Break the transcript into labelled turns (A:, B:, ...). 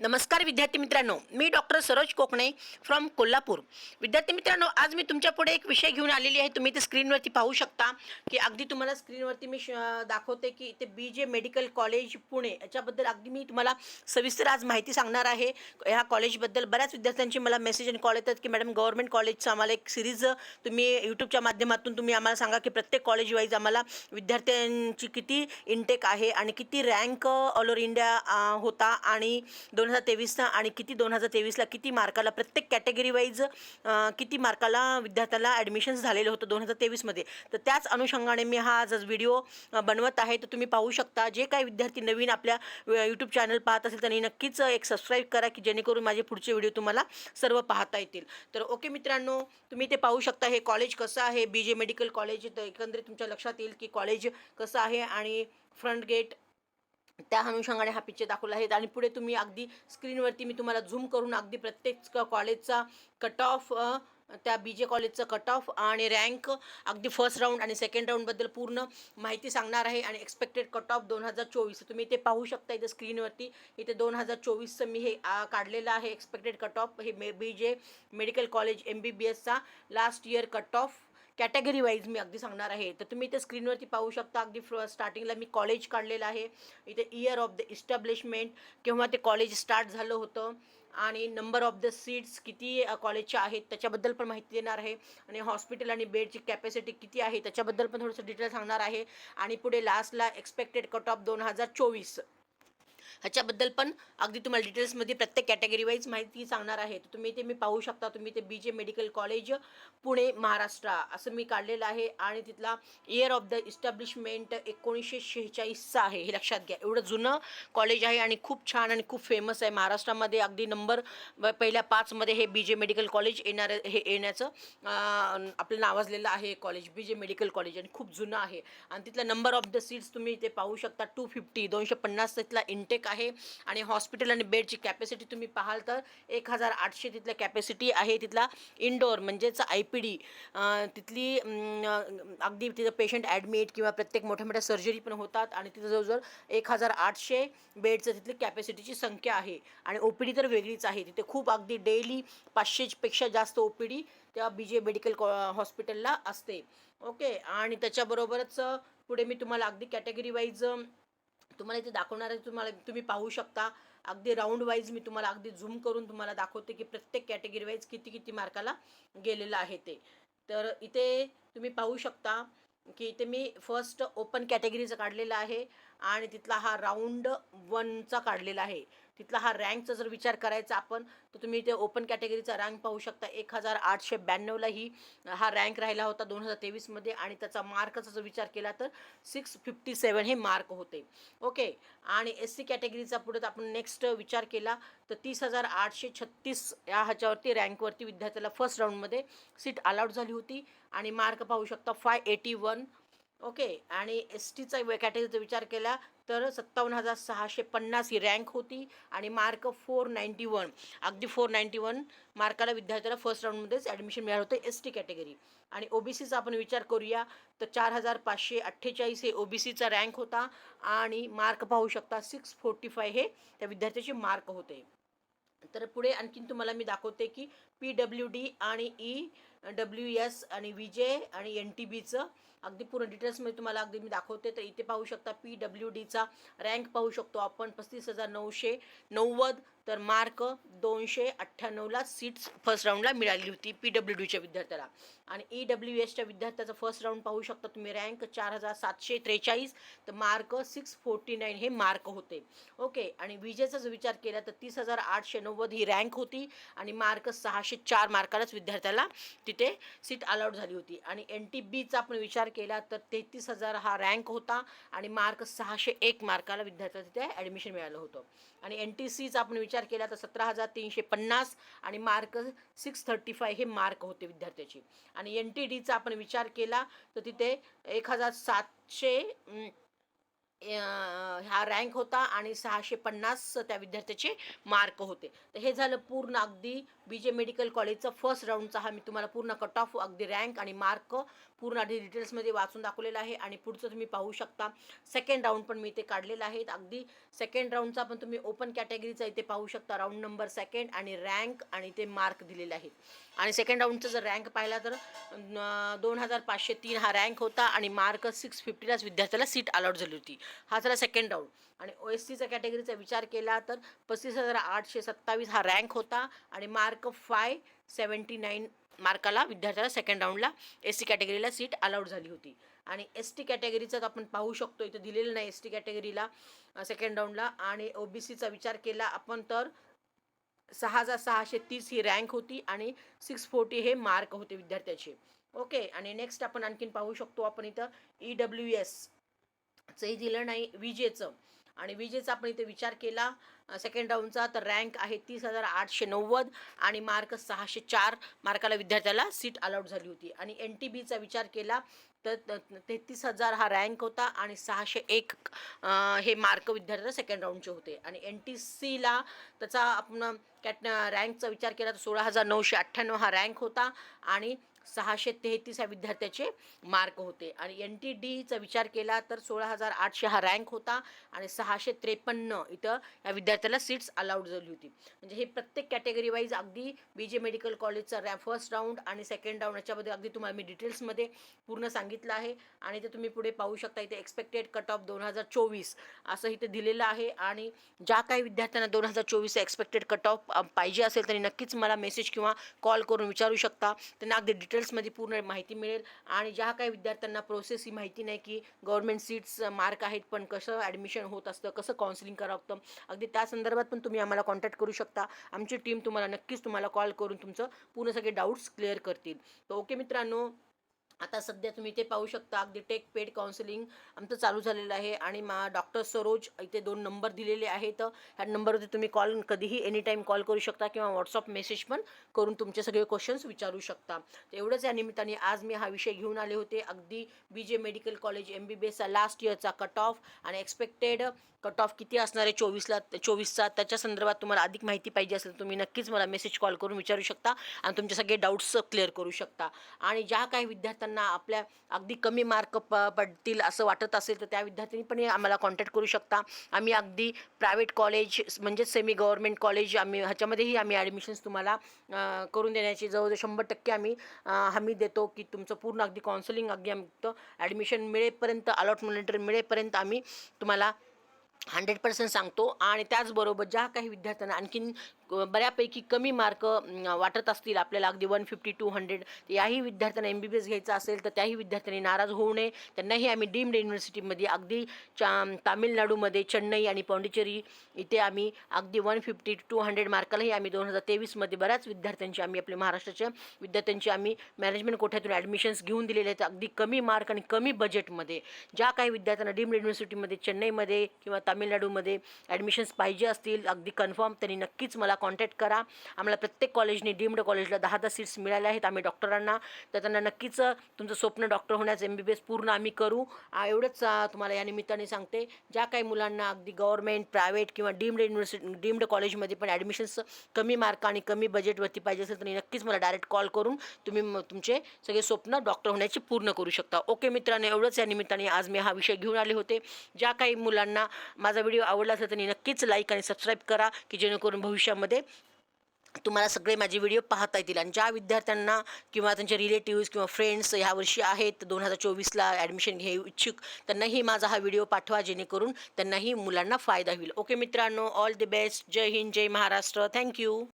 A: नमस्कार विद्यार्थी मित्रांनो मी डॉक्टर सरोज कोकणे फ्रॉम कोल्हापूर. विद्यार्थी मित्रांनो आज मी तुमच्यापुढे एक विषय घेऊन आलेली आहे. तुम्ही ते स्क्रीनवरती पाहू शकता की अगदी तुम्हाला स्क्रीनवरती मी श दाखवते की इथे बी जे मेडिकल कॉलेज पुणे याच्याबद्दल अगदी मी तुम्हाला सविस्तर आज माहिती सांगणार आहे. ह्या कॉलेजबद्दल बऱ्याच विद्यार्थ्यांची मला मेसेज आणि कॉल येतात की मॅडम गव्हर्नमेंट कॉलेजचं आम्हाला एक सिरीज तुम्ही यूट्यूबच्या माध्यमातून तुम्ही आम्हाला सांगा की प्रत्येक कॉलेज वाईज आम्हाला विद्यार्थ्यांची किती इनटेक आहे आणि किती रँक ऑल ओव्हर इंडिया होता आणि दोन दोन हजार तेवीसला आणि किती दोन हजार तेवीसला किती मार्काला प्रत्येक कॅटेगरी वाईज किती मार्काला विद्यार्थ्याला ॲडमिशन्स झालेलं होतं दोन हजार तेवीसमध्ये. तर त्याच अनुषंगाने मी हा आज व्हिडिओ बनवत आहे. तर तुम्ही पाहू शकता जे काही विद्यार्थी नवीन आपल्या यूट्यूब चॅनल पाहत असेल त्यांनी नक्कीच एक सबस्क्राईब करा की जेणेकरून माझे पुढचे व्हिडिओ तुम्हाला सर्व पाहता येतील. तर ओके मित्रांनो तुम्ही ते पाहू शकता हे कॉलेज कसं आहे? बी जे मेडिकल कॉलेज तर एकंदरीत तुमच्या लक्षात येईल की कॉलेज कसं आहे आणि फ्रंट गेट त्या अनुषंगाने हा पिक्चर दाखवला आहे. आणि पुढे तुम्ही अगदी स्क्रीनवरती मी तुम्हाला झूम करून अगदी प्रत्येक कॉलेजचा कट ऑफ त्या बी जे कॉलेजचं कट ऑफ आणि रँक अगदी फर्स्ट राऊंड आणि सेकंड राऊंडबद्दल पूर्ण माहिती सांगणार आहे. आणि एक्सपेक्टेड कट ऑफ दोन हजार चोवीस. तुम्ही इथे पाहू शकता इथे स्क्रीनवरती इथे दोन हजार चोवीसचं मी हे काढलेलं आहे. एक्सपेक्टेड कट ऑफ हे मे B J medical college M B B एसचा last year cut off category wise मी अगदी सांगणार आहे. तर तुम्ही इथे स्क्रीनवरती पाहू शकता अगदी फ्र स्टार्टिंगला मी कॉलेज काढलेलं आहे. इथे इयर ऑफ द इस्टॅब्लिशमेंट केव्हा ते कॉलेज स्टार्ट झालं होतं आणि नंबर ऑफ द सीट्स किती कॉलेजच्या आहेत त्याच्याबद्दल पण माहिती देणार आहे. आणि हॉस्पिटल आणि बेडची कॅपॅसिटी किती आहे त्याच्याबद्दल पण थोडंसं डिटेल सांगणार आहे. आणि पुढे लास्टला एक्सपेक्टेड कट ऑफ दोन हजार चोवीस. ह्याच्याबद्दल पण अगदी तुम्हाला डिटेल्समध्ये प्रत्येक कॅटेगरी वाईज माहिती सांगणार आहे. तर तुम्ही ते मी पाहू शकता. तुम्ही ते बी J medical college Pune Maharashtra असं मी काढलेलं आहे. आणि तिथला इयर ऑफ द इस्टॅब्लिशमेंट एकोणीसशे शेहेचाळीसचा आहे. हे लक्षात घ्या. एवढं जुनं कॉलेज आहे आणि खूप छान आणि खूप फेमस आहे. महाराष्ट्रामध्ये अगदी नंबर पहिल्या पाचमध्ये हे बी जे मेडिकल कॉलेज येणार हे येण्याचं आपलं नावाजलेलं आहे कॉलेज बी जे मेडिकल कॉलेज आणि खूप जुनं आहे. आणि तिथला नंबर ऑफ द सीट्स तुम्ही इथे पाहू शकता. टू फिफ्टी दोनशे पन्नास तिथला इंटेक आहे. आणि हॉस्पिटल आणि बेडची कॅपॅसिटी तुम्ही पाहाल तर एक हजार आठशे तिथल्या कॅपॅसिटी आहे तिथला इंडोर म्हणजेच आय पी डी तिथली अगदी तिथं पेशंट ॲडमिट किंवा प्रत्येक मोठ्या मोठ्या सर्जरी पण होतात आणि तिथं जवळजवळ एक हजार आठशे बेडचं तिथली कॅपॅसिटीची संख्या आहे. आणि ओ पी डी तर वेगळीच आहे. तिथे खूप अगदी डेली पाचशेपेक्षा जास्त ओ पी डी त्या बी जे मेडिकल कॉ हॉस्पिटलला असते. ओके आणि त्याच्याबरोबरच पुढे मी तुम्हाला अगदी कॅटेगरी वाईज तुम्हाला इथे दाखवणार आहे तुम्हाला तुम्ही पाहू शकता. अगदी राऊंड वाईज मी तुम्हाला अगदी झूम करून तुम्हाला दाखवते की प्रत्येक कॅटेगरी वाईज किती किती मार्काला गेलेलं आहे ते. तर इथे तुम्ही पाहू शकता की इथे मी फर्स्ट ओपन कॅटेगरीचं काढलेलं आहे. आणि तिथला हा राऊंड वनचा काढलेला आहे. तिथला हा रँकचा जर विचार करायचा आपण तर तुम्ही इथे ओपन कॅटेगरीचा रँक पाहू शकता. एक हजार आठशे ब्याण्णवला ही हा रँक राहिला होता दोन हजार तेवीसमध्ये आणि त्याचा मार्कचा जर विचार केला तर सिक्स फिफ्टी सेवन हे मार्क होते. ओके? आणि एस सी कॅटेगरीचा पुढे आपण नेक्स्ट विचार केला तर तीस हजार आठशे छत्तीस या ह्याच्यावरती रँकवरती विद्यार्थ्याला फर्स्ट राऊंडमध्ये सीट अलाउड झाली होती. आणि मार्क पाहू शकता फाय एटी वन ओके आणि एस टीचा कॅटेगरीचा विचार केला तर सत्तावन्न हजार सहाशे पन्नास ही रँक होती आणि मार्क फोर नाईंटी वन अगदी फोर नाईंटी वन मार्काला विद्यार्थ्याला फर्स्ट राऊंडमध्येच ॲडमिशन मिळालं होतं एस टी कॅटेगरी आणि ओ बी सीचा आपण विचार करूया तर चार हजार पाचशे अठ्ठेचाळीस हे ओ बी सीचा रँक होता आणि मार्क पाहू शकता सिक्स फोर्टी फाय हे त्या विद्यार्थ्याचे मार्क होते. तर पुढे आणखीन तुम्हाला मी दाखवते की पी डब्ल्यू डी आणि ई डब्ल्यू एस आणि विजय आणि एन टी बीचं अगदी पूर्ण डिटेल्समध्ये तुम्हाला अगदी मी दाखवते. तर इथे पाहू शकता पी डब्ल्यू डीचा रँक पाहू शकतो आपण. पस्तीस हजार नऊशे नव्वद तर मार्क दोनशे अठ्ठ्याण्णवला सीट्स फर्स्ट राऊंडला मिळाली होती पी डब्ल्यू डीच्या विद्यार्थ्याला. आणि ई डब्ल्यू एसच्या विद्यार्थ्याचा फर्स्ट राऊंड पाहू शकता तुम्ही. रँक चार हजार सातशे त्रेचाळीस तर मार्क सिक्स फोर्टी नाईन हे मार्क होते. ओके आणि विजेचा जर विचार केला तर तीस हजार आठशे नव्वद ही रँक होती. आणि मार्क सहाशे चार मार्कालाच विद्यार्थ्याला तिथे सीट अलाउड झाली होती. आणि एन टी बीचा आपण विचार केला तर तेहतीस हजार हा रँक होता आणि मार्क सहाशे एक मार्काला विद्यार्थ्याला तिथे ॲडमिशन मिळालं होतं. आणि एन टी सीचा आपण विचार केला तर सतरा हजार तीनशे पन्नास आणि मार्क सिक्स थर्टी फाय हे मार्क होते विद्यार्थ्याचे. आणि एन टी डीचा आपण विचार केला तर तिथे एक हजार सातशे हा रँक होता आणि सहाशे पन्नास त्या विद्यार्थ्याचे मार्क होते. तर हे झालं पूर्ण अगदी बी जे मेडिकल कॉलेजचा फर्स्ट राऊंडचा हा मी तुम्हाला पूर्ण कट ऑफ अगदी रँक आणि मार्क पूर्ण आधी डिटेल्समध्ये वाचून दाखवलेला आहे आणि पुढचं तुम्ही पाहू शकता. सेकंड राऊंड पण मी इथे काढलेला आहे. अगदी सेकंड राऊंडचा पण तुम्ही ओपन कॅटेगरीचा इथे पाहू शकता. राऊंड नंबर सेकंड आणि रँक आणि ते मार्क दिलेले आहेत आणि सेकंड राऊंडचा जर रँक पाहिला तर दोन हजार पाचशे तीन हा रँक होता आणि मार्क सिक्स फिफ्टीलाच विद्यार्थ्याला सीट अलॉट झाली होती. हा झाला सेकंड राऊंड आणि ओ एस सीचा कॅटेगरीचा विचार केला तर पस्तीस हजार आठशे सत्तावीस हा रँक होता. आणि मार्क फाय सेवन्टी नाईन मार्काला विद्यार्थ्याला सेकंड राऊंडला एस सी कॅटेगरीला सीट अलाउड झाली होती. आणि एस टी कॅटेगरीचं आपण पाहू शकतो इथं दिलेलं नाही एस टी कॅटेगरीला सेकंड राऊंडला आणि ओ बी सीचा विचार केला आपण तर सहा हजार सहाशे तीस ही रँक होती आणि सिक्स फोर्टी हे मार्क होते विद्यार्थ्याचे. ओके आणि नेक्स्ट आपण आणखीन पाहू शकतो आपण इथं ई डब्ल्यू एस चंही दिलं नाही विजेचं. आणि विजेचा आपण इथे विचार केला. सेकंड राऊंडचा तर रँक आहे तीस हजार आठशे नव्वद आणि मार्क सहाशे चार. मार्काला विद्यार्थ्याला सीट अलाउड झाली होती. आणि एन टी बीचा विचार केला तर तेहतीस हजार हा रँक होता आणि सहाशे एक हे मार्क विद्यार्थ्याला सेकंड राऊंडचे होते. आणि एन टी सीला त्याचा आपण कॅट रँकचा विचार केला तर सोळा हजार नऊशे अठ्ठ्याण्णव हा रँक होता. आणि सहाशे तेहतीस ह्या विद्यार्थ्याचे मार्क होते. आणि एन टी डीचा विचार केला तर सोळा हजार आठशे हा रँक होता आणि सहाशे त्रेपन्न इथं या विद्यार्थ्याला सीट्स अलाउड झाली होती. म्हणजे हे प्रत्येक कॅटेगरी वाईज अगदी बी जे मेडिकल कॉलेजचा रॅ फर्स्ट राऊंड आणि सेकंड राऊंड याच्यामध्ये अगदी तुम्हाला मी डिटेल्समध्ये पूर्ण सांगितलं आहे. आणि ते तुम्ही पुढे पाहू शकता इथे एक्सपेक्टेड कट ऑफ दोन हजार चोवीस असं इथे दिलेलं आहे. आणि ज्या काही विद्यार्थ्यांना दोन हजार चोवीस एक्सपेक्टेड कट ऑफ पाहिजे असेल तरी नक्कीच मला मेसेज किंवा कॉल करून विचारू शकता. त्यांना अगदी डिटेल्समध्ये पूर्ण माहिती मिळेल. आणि ज्या काही विद्यार्थ्यांना प्रोसेस ही माहिती नाही की गव्हर्नमेंट सीट्स मार्क आहेत पण कसं ॲडमिशन होत असतं कसं काउन्सिलिंग करावं लागतं अगदी त्या संदर्भात पण तुम्ही आम्हाला कॉन्टॅक्ट करू शकता. आमची टीम तुम्हाला नक्कीच तुम्हाला कॉल करून तुमचं पूर्ण सगळे डाऊट्स क्लिअर करतील. तर ओके मित्रांनो आता सध्या तुम्ही इथे पाहू शकता अगदी टेक पेड काउन्सिलिंग आमचं चालू झालेलं आहे आणि मा डॉक्टर सरोज इथे दोन नंबर दिलेले आहेत. ह्या नंबरवरती तुम्ही कॉल कधीही एनी टाईम कॉल करू शकता किंवा व्हॉट्सअप मेसेज पण करून तुमचे सगळे क्वेश्चन्स विचारू शकता. तर एवढंच या निमित्ताने आज मी हा विषय घेऊन आले होते. अगदी B J medical college M B B एसचा last इयरचा कट ऑफ आणि एक्सपेक्टेड कट ऑफ किती असणार आहे चोवीसला चोवीसचा? त्याच्या संदर्भात तुम्हाला अधिक माहिती पाहिजे असेल तर तुम्ही नक्कीच मला मेसेज कॉल करून विचारू शकता आणि तुमचे सगळे डाऊट्स क्लिअर करू शकता. आणि ज्या काही विद्यार्थ्यांना आपल्या अगदी कमी मार्क प पडतील असं वाटत असेल तर त्या विद्यार्थ्यांनी पण आम्हाला कॉन्टॅक्ट करू शकता. आम्ही अगदी प्रायव्हेट कॉलेज म्हणजेच सेमी गव्हर्मेंट कॉलेज आम्ही ह्याच्यामध्येही आम्ही ॲडमिशन्स तुम्हाला करून देण्याची जवळजवळ शंभर टक्के आम्ही हमी देतो की तुमचं पूर्ण अगदी काउन्सिलिंग अगदी आमचं ॲडमिशन मिळेपर्यंत अलॉटमेंट लेटर मिळेपर्यंत आम्ही तुम्हाला हंड्रेड पर्सेंट सांगतो. आणि त्याचबरोबर ज्या काही विद्यार्थ्यांना आणखीन बऱ्यापैकी कमी मार्क वाटत असतील आपल्याला. अगदी वन फिफ्टी टू हंड्रेड. याही विद्यार्थ्यांना एम बी बी एस घ्यायचं असेल तर त्याही विद्यार्थ्यांनी नाराज होऊ नये. त्यांनाही आम्ही डीम्ड युनिव्हर्सिटीमध्ये अगदी चा तामिळनाडूमध्ये चेन्नई आणि पाँडिचेरी इथे आम्ही अगदी वन फिफ्टी टू हंड्रेड मार्कालाही आम्ही दोन हजार तेवीसमध्ये बऱ्याच विद्यार्थ्यांची आम्ही आपल्या महाराष्ट्राच्या विद्यार्थ्यांची आम्ही मॅनेजमेंट कोठ्यातून ॲडमिशन्स घेऊन दिलेले आहेत अगदी कमी मार्क आणि कमी बजेटमध्ये ज्या काही विद्यार्थ्यांना डीम्ड युनिव्हर्सिटीमध्ये चेन्नईमध्ये किंवा तामिळनाडूमध्ये ॲडमिशन्स पाहिजे असतील अगदी कन्फर्म त्यांनी नक्कीच मला कॉन्टॅक्ट करा. आम्हाला प्रत्येक कॉलेजने डीम्ड कॉलेजला दहा दहा सीट्स मिळाल्या आहेत आम्ही डॉक्टरांना तर त्यांना नक्कीच तुमचं स्वप्न डॉक्टर होण्याचं एम बी बी एस पूर्ण आम्ही करू. एवढंच तुम्हाला या निमित्ताने सांगते. ज्या काही मुलांना अगदी गव्हर्नमेंट प्रायव्हेट किंवा डीम्ड युनिव्हर्सिटी डीम्ड कॉलेजमध्ये पण ॲडमिशन्स कमी मार्क आणि कमी बजेटवरती पाहिजे असेल तर नक्कीच मला डायरेक्ट कॉल करून तुम्ही तुमचे सगळे स्वप्न डॉक्टर होण्याची पूर्ण करू शकता. ओके मित्रांनो एवढंच या निमित्ताने आज मी हा विषय घेऊन आले होते. ज्या काही मुलांना माझा व्हिडिओ आवडला असेल त्यांनी नक्कीच लाईक आणि सबस्क्राईब करा की जेणेकरून भविष्यामध्ये तुम्हाला सगळे माझे व्हिडिओ पाहता येतील. आणि ज्या विद्यार्थ्यांना किंवा त्यांचे रिलेटिव्ज किंवा फ्रेंड्स ह्या वर्षी आहेत दोन हजार चोवीसला ॲडमिशन घेऊ इच्छुक त्यांनाही माझा हा व्हिडिओ पाठवा जेणेकरून त्यांनाही मुलांना फायदा होईल. ओके मित्रांनो all the best Jai Hind Jai Maharashtra. Thank you